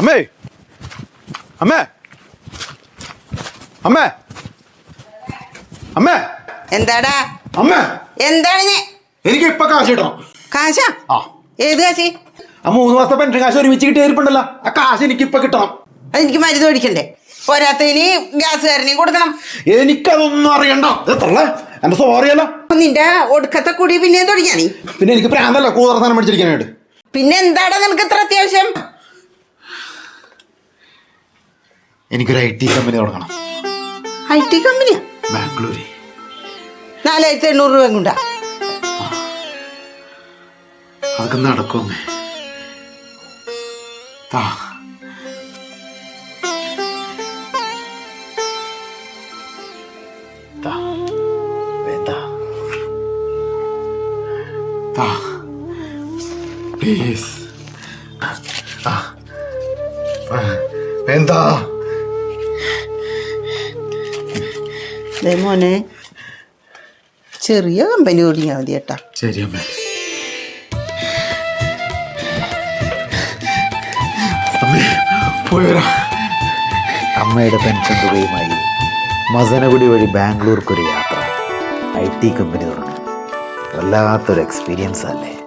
അമ്മേ. അമ്മേ. അമ്മേ. അമ്മേ. എന്താടാ? അമ്മേ. എന്താണ് ഞാൻ എനിക്ക് ഇപ്പൊ കാശ് കിട്ടണം. കാശാ? ആ. ഏത് കാശ്? ആ മൂന്ന് മാസത്തെ പെൻഷൻ കാശ് ഒരുമിച്ച് കിട്ടിയിരിപ്പുണ്ടല്ലോ ആ കാശ് എനിക്ക് ഇപ്പൊ കിട്ടണം അതെനിക്ക് മരുന്ന് മേടിക്കണ്ടേ? പോരാത്തതിന് ഗ്യാസുകാരനെയും കൊടുക്കണം. എനിക്കതൊന്നും അറിയണ്ട. എത്രല്ലേ എന്റെ സോറിയല്ല നിന്റെ ഒടുക്കത്തെ കുടി പിന്നെ തുടങ്ങിയാ നീ? പിന്നെ എനിക്ക് പ്രാന്തല്ല. കൂതർത്താനം മേടിച്ചിരിക്കാനായിട്ട്. പിന്നെ എന്താടാ നിനക്ക് ഇത്ര അത്യാവശ്യം? എനിക്കൊരു ഐ ടി കമ്പനി തുടങ്ങണം. ഐ ടി കമ്പനിയാ? ബാംഗ്ലൂര്. നാലായിരത്തി എണ്ണൂറ് രൂപ കൊണ്ടാ അതൊക്കെ നടക്കുമേ താ. താ. വേണ്ട താ. പ്ലീസ്. ആ. വേണ്ട ദേ മോനെ ചെറിയ കമ്പനി തുടങ്ങിയാൽ മതി കേട്ടാ. ശരി അമ്മേ. അമ്മേ പോയരാ അമ്മയുടെ പെൻഷൻ തുകയുമായി മസനഗുഡി വഴി ബാംഗ്ലൂർക്കൊരു യാത്ര. ഐ ടി കമ്പനി തുടങ്ങി. വല്ലാത്തൊരു എക്സ്പീരിയൻസ് അല്ലേ?